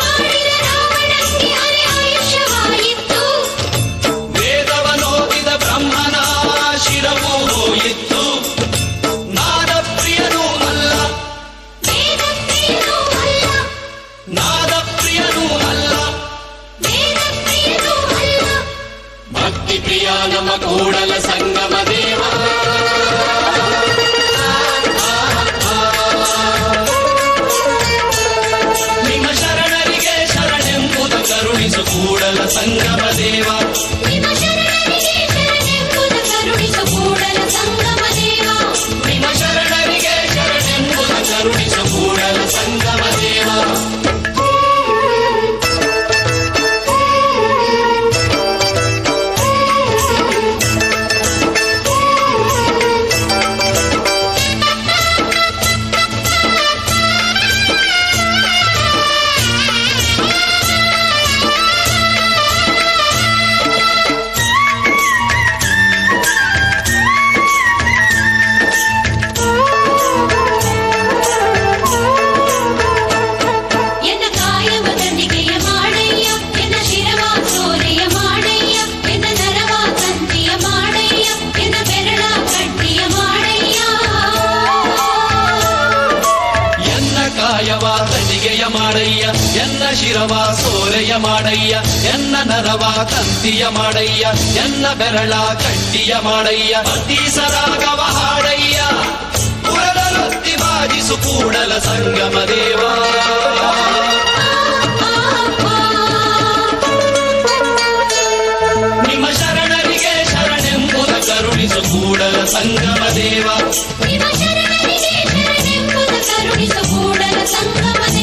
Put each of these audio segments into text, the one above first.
ಮಾಡಿದ ರಾವಣಕ್ಕೆ ಅರೆ ಆಯುಷ್ಯವಾಯಿತು ವೇದವನೋದಿದ ಬ್ರಹ್ಮನ ಶಿರವು ಹೋಯಿತು ನಾದ ಪ್ರಿಯನೂ ಅಲ್ಲ ವೇದ ಪ್ರಿಯನೂ ಅಲ್ಲ ನಾದ ಪ್ರಿಯನೂ ಅಲ್ಲ ವೇದ ಪ್ರಿಯನೂ ಅಲ್ಲ ಭಕ್ತಿ ಪ್ರಿಯ ನಮ ಕೂಡಲ ಸಂಗಮ ಸಂಗ ತಂತಿಯ ಮಾಡಯ್ಯ ಎನ್ನ ಬೆರಳ ಕಟ್ಟಿಯ ಮಾಡಯ್ಯ ಅತೀಸರಾಗವ ಹಾಡಯ್ಯ ಪುರದರೊತ್ತಿ ಬಾಜಿಸು ಕೂಡಲ ಸಂಗಮ ದೇವ ನಿಮ್ಮ ಶರಣರಿಗೆ ಶರಣೆಂಬುದ ಕರುಣಿಸು ಕೂಡಲ ಸಂಗಮ ದೇವ ನಿಮ್ಮ ಶರಣರಿಗೆ ಶರಣೆಂಬುದು ಕರುಣಿಸು ಕೂಡಲ ಸಂಗಮ ದೇವ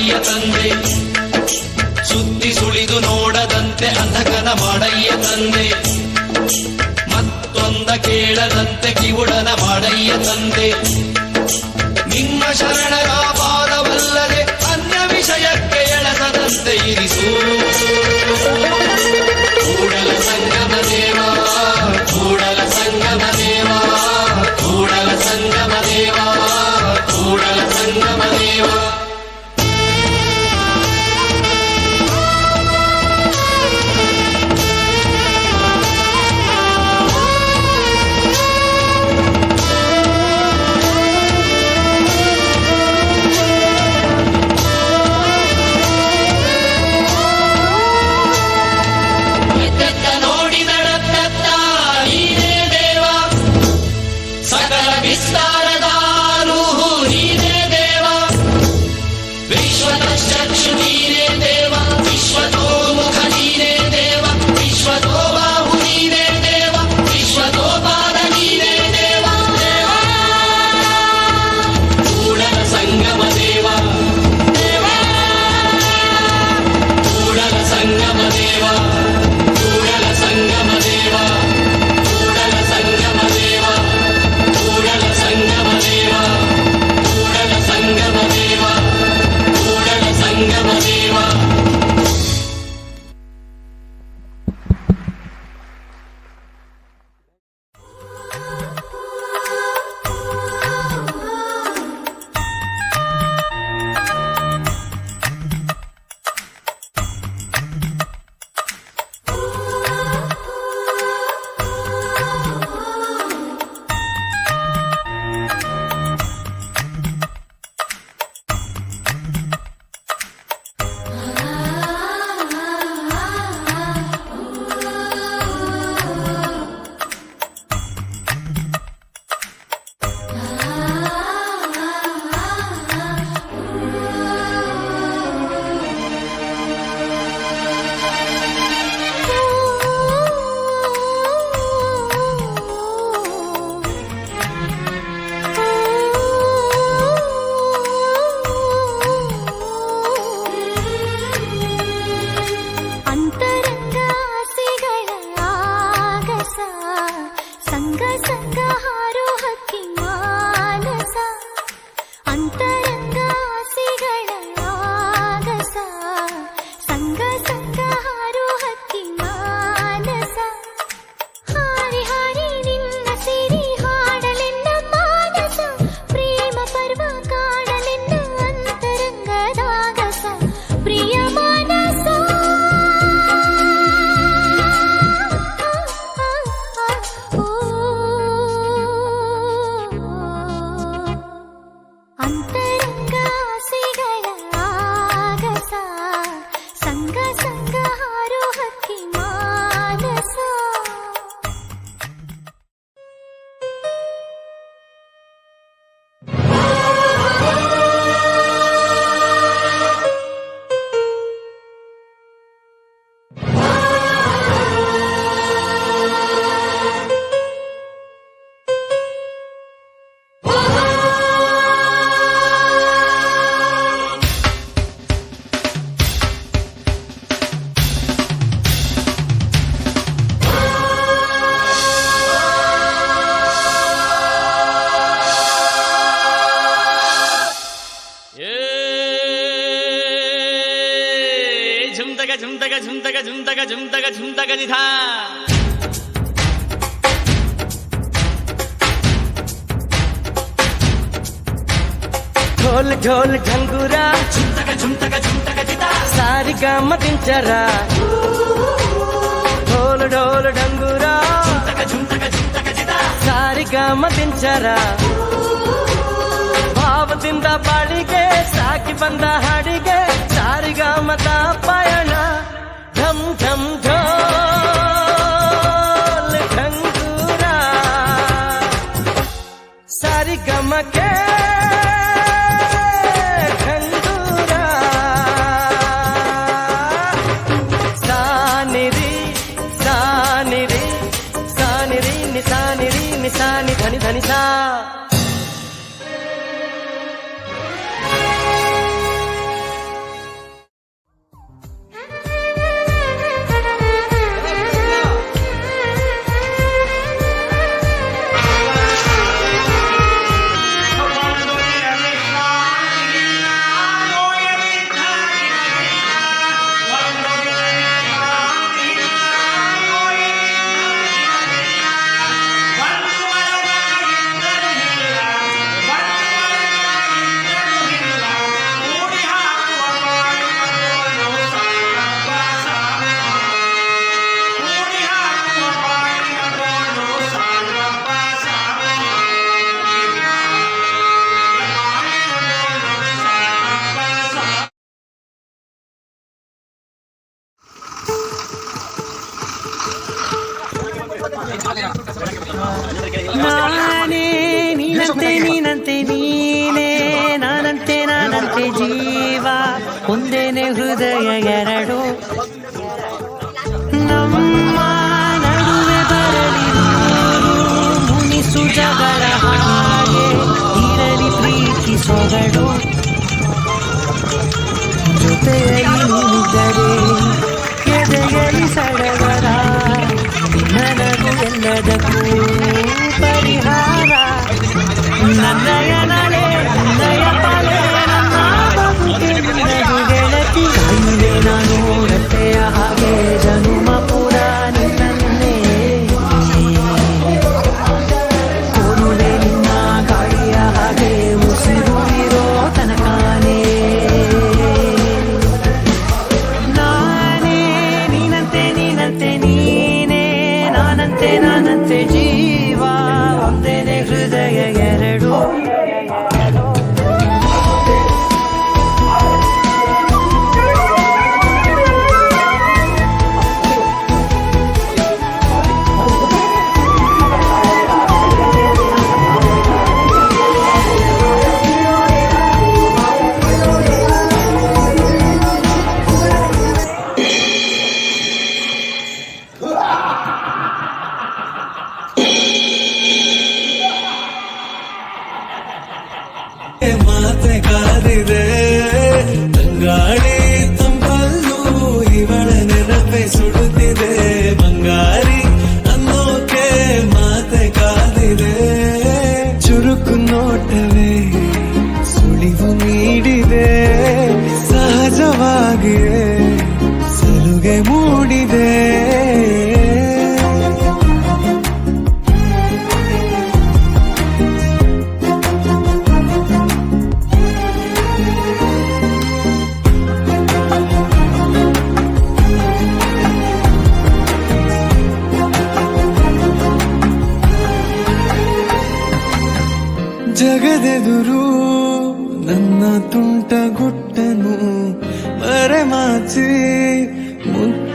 ಮಾಡಯ್ಯ ತಂದೆ. ಸುತ್ತಿ ಸುಳಿದು ನೋಡದಂತೆ ಅಂಧಕನ ಮಾಡಯ್ಯ ತಂದೆ. ಮತ್ತೊಂದ ಕೇಳದಂತೆ ಕಿವುಡನ ಮಾಡಯ್ಯ ತಂದೆ. ನಿಮ್ಮ ಶರಣರ తగ జుమ్ తగ జుమ్ తగ జిధా ఢోల్ ఢోల్ ఢంగురా సారిగా మతించరా ఢోల్ ఢోల్ ఢంగురా ಸಾರಿಗ ಮದಿಂಚರ ಭಾವದಿಂದ ಬಾಳಿಗೆ ಸಾಕಿ ಬಂದ ಹಾಡಿಗೆ సారిగా మత పయన ధం ధం ధోల్ ధంగురా సారిగమకే ನಾನೇ ನೀನಂತೆ ನೀನಂತೆ, ನೀನೇ, ನಾನಂತೆ ನಾನಂತೆ ಜೀವ. ಒಂದೇನೆ ಹೃದಯ ಎರಡು. ನಮ್ಮ ನಡುವೆ ಬರಲಿ ಮುನಿಸು ಜಗಳ ಹಾಗೆ, ಇರಲಿ ಪ್ರೀತಿ ಸೊಗಡು. ಜೊತೆಯಲ್ಲಿ ನಿಂತರೆ, ಎದೆಯಲ್ಲಿ ಸಡಗರ. 了的。de ಜಗದೆದುರು ನನ್ನ ತುಂಟಗುಟ್ಟನು ಮರೆಮಾಚಿ ಮುತ್ತ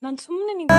난 소문내니까.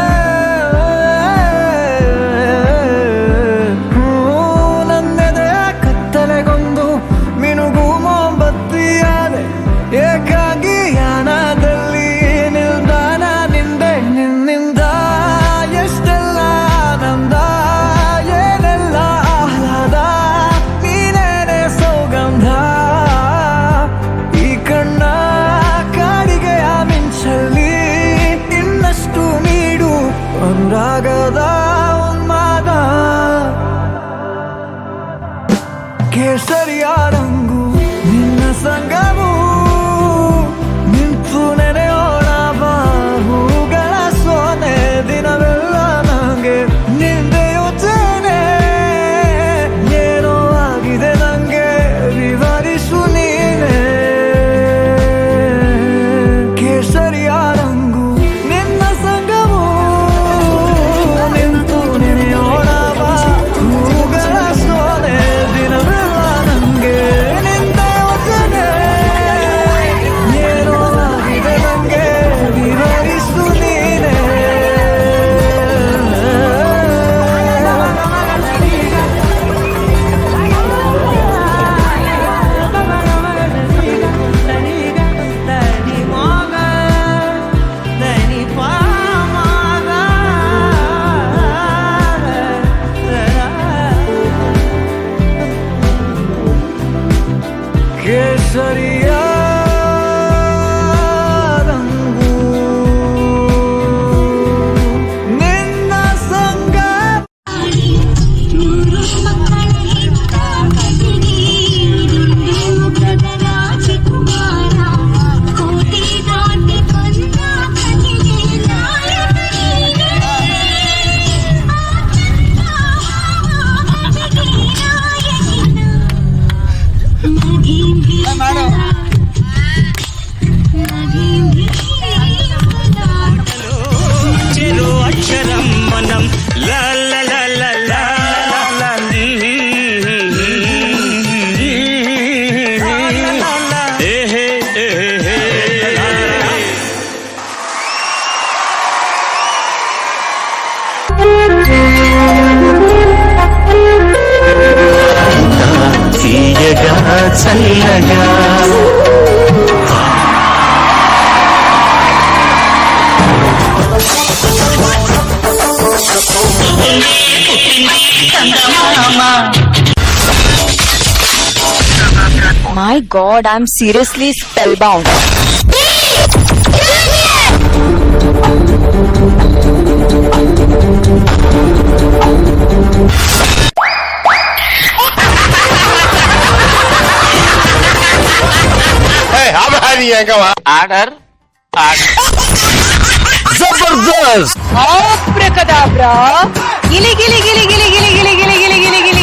చల్లగా. My god I'm seriously spellbound नहीं है वहाँ आर्डर ज़बरदस्त गिली गिली गिली गिली गिली गिली गिली गिली गिली गिली गिली